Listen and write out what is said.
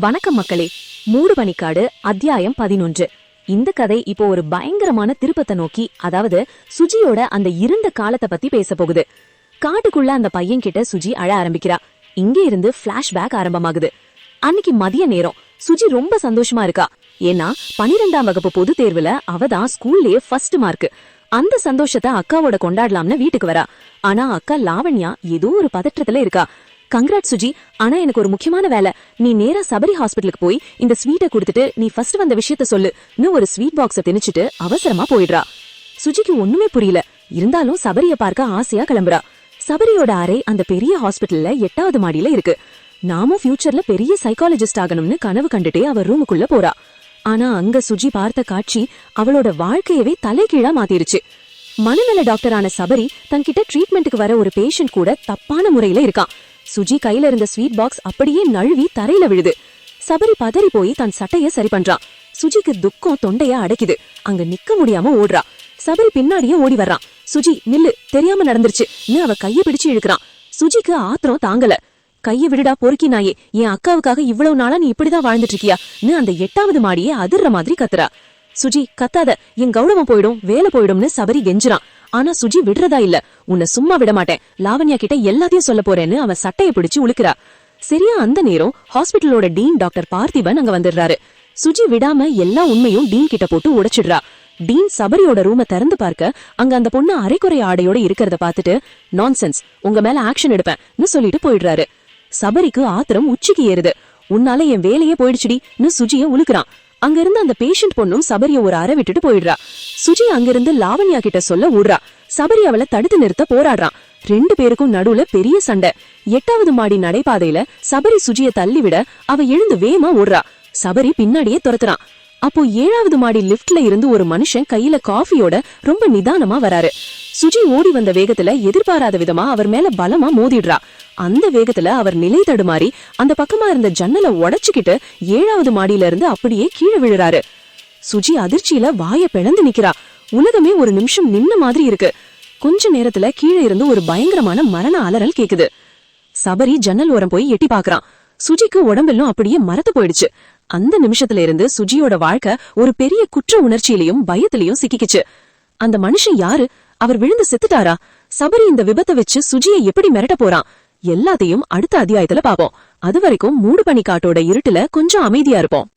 வணக்கம் மக்களே மூடு பனிக்காடு அத்தியாயம் பதினொன்று. இந்த கதை இப்போ ஒரு பயங்கரமான திருப்பத்தை நோக்கி அதாவது சுஜியோட அந்த இருண்ட காலத்தை பத்தி பேச போகுது. காட்டுக்குள்ள அந்த பையன் கிட்ட சுஜி அழ ஆரம்பிக்கிறா. இங்க இருந்து பிளாஷ்பேக் ஆரம்பமாகுது. அன்னைக்கு மதிய நேரம். சுஜி ரொம்ப சந்தோஷமா இருக்கா. ஏன்னா பனிரெண்டாம் வகுப்பு பொது தேர்வுல அவ தான் ஸ்கூல்லயே ஃபர்ஸ்ட் மார்க் அந்த சந்தோஷத்தை அக்காவோட கொண்டாடலாம்னு வீட்டுக்கு வரா. ஆனா அக்கா லாவண்யா ஏதோ ஒரு பதற்றத்துல இருக்கா. கங்க்ராட் சுஜி ஆனா எனக்கு ஒரு முக்கியமான வேலை. நீ நேரா சபரி ஹாஸ்பிட்டலுக்கு போய் இந்த ஸ்வீட்டை கொடுத்துட்டு நீ ஃபர்ஸ்ட் வந்த விஷயத்த சொல்லு. இன்னும் ஒரு ஸ்வீட் பாக்ஸ திணிச்சிட்டு அவசரமா போயிடுறா. சுஜிக்கு ஒண்ணுமே புரியல. இருந்தாலும் சபரிய பார்க்க ஆசையா கிளம்புறா. சபரியோட அறை அந்த பெரிய ஹாஸ்பிட்டல்ல எட்டாவது மாடியில இருக்கு. நாமும் ஃபியூச்சர்ல பெரிய சைக்காலஜிஸ்ட் ஆகணும்னு கனவு கண்டுட்டே அவ ரூமுக்குள்ள போறா. ஆனா அங்க சுஜி பார்த்த காட்சி அவளோட வாழ்க்கையவே தலைகீழா மாத்திருச்சு. மனநல டாக்டரான சபரி தன்கிட்ட ட்ரீட்மெண்ட்டுக்கு வர ஒரு பேஷண்ட் கூட தப்பான முறையில இருக்கான். சுஜி கையில இருந்த ஸ்வீட் பாக்ஸ் அப்படியே நழுவி தரையில விழுது. சபரி பதறி போய் தன் சட்டைய சரி பண்றான் சுஜிக்கு துக்கம் தொண்டைய அடைக்குது. அங்க நிக்க முடியாம ஓடுறா. சபரி பின்னாடியே ஓடி வர்றான் சுஜி நில்லு தெரியாம நடந்துருச்சுன்னு அவ கைய பிடிச்சு இழுக்கிறான் சுஜிக்கு ஆத்திரம் தாங்கல. கைய விடுடா பொறுக்கி நாயே என் அக்காவுக்காக இவ்வளவு நாளா நீ இப்படிதான் வாழ்ந்துட்டு இருக்கியான்னு அந்த எட்டாவது மாடியே அதிர்ற மாதிரி கத்துறா. சுஜி கத்தாத. என் கௌரவம் போயிடும் வேலை போயிடும்னு சபரி கெஞ்சுறான். ஆனா சுஜி விடுறதா இல்ல. உன்னை சும்மா விட மாட்டேன். லாவண்யா கிட்ட எல்லாத்தையும் சொல்ல போறேன்னு அவன் சட்டைய பிடிச்சு உழுக்கிறா. சரியா அந்த நேரம் ஹாஸ்பிட்டலோட டீன் டாக்டர் பார்த்திபன் அங்க வந்துடுறாரு. சுஜி விடாம எல்லா உண்மையும் டீன் கிட்ட போட்டு உடைச்சிடுறா. டீன் சபரியோட ரூமை திறந்து பார்க்க அங்க அந்த பொண்ணு அரைக்குறை ஆடையோட இருக்கிறத பார்த்துட்டு நான்சென்ஸ் உங்க மேல ஆக்ஷன் எடுப்பேன்னு சொல்லிட்டு போயிடுறாரு. சபரிக்கு ஆத்திரம் உச்சிக்கு ஏறுது. உன்னால என் வேலையே போயிடுச்சுடின்னு சுஜிய உழுக்குறான். அங்கிருந்து அந்த பேஷண்ட் பொண்ணும் சபரிய ஒரு அறை விட்டுட்டு போயிடுறா. சுஜி அங்கிருந்து லாவண்யா கிட்ட சொல்ல விடுறா சபரி அவளை தடுத்து நிறுத்த போராடுறான். ரெண்டு பேருக்கும் நடுவுல பெரிய சண்டை. எட்டாவது மாடி நடைபாதையில சபரி சுஜிய தள்ளிவிட அவ எழுந்து வேகமா ஓடுறா. சபரி பின்னாடியே துரத்துறான். அப்போ ஏழாவது மாடி லிஃப்ட்ல இருந்து ஒரு மனுஷன் கையில காஃபியோட ரொம்ப நிதானமா வராரு. சுஜி ஓடி வந்த வேகத்துல எதிர்பாராத விதமா அவர் மேல பலமா மோதிடுறா. அந்த வேகத்துல அவர் நிலை தடுமாறி அந்த பக்கமா இருந்த ஜன்னலை உடைச்சுக்கிட்டு ஏழாவது மாடியில இருந்து அப்படியே கீழே விழுறாரு. சுஜி அதிர்ச்சியில வாய பிளந்து நிக்கிறா. உலகமே ஒரு நிமிஷம் நின்ன மாதிரி இருக்கு. கொஞ்ச நேரத்துல கீழே இருந்து ஒரு பயங்கரமான மரண அலறல் கேக்குது. சபரி ஜன்னல் ஓரம் போய் எட்டி பாக்குறான். சுஜிக்கு உடம்பெல்லாம் அப்படியே மரத்து போயிடுச்சு. அந்த நிமிஷத்துல இருந்து சுஜியோட வாழ்க்கை ஒரு பெரிய குற்ற உணர்ச்சியிலையும் பயத்திலையும் சிக்கிக்குச்சு. அந்த மனுஷன் யாரு? அவர் விழுந்து செத்துட்டாரா? சபரி இந்த விபத்தை வச்சு சுஜியை எப்படி மிரட்ட போறான்? எல்லாத்தையும் அடுத்த அத்தியாயத்துல பாப்போம் அது வரைக்கும் மூடு பனிக்காட்டோட இருட்டுல கொஞ்சம் அமைதியா இருப்போம்.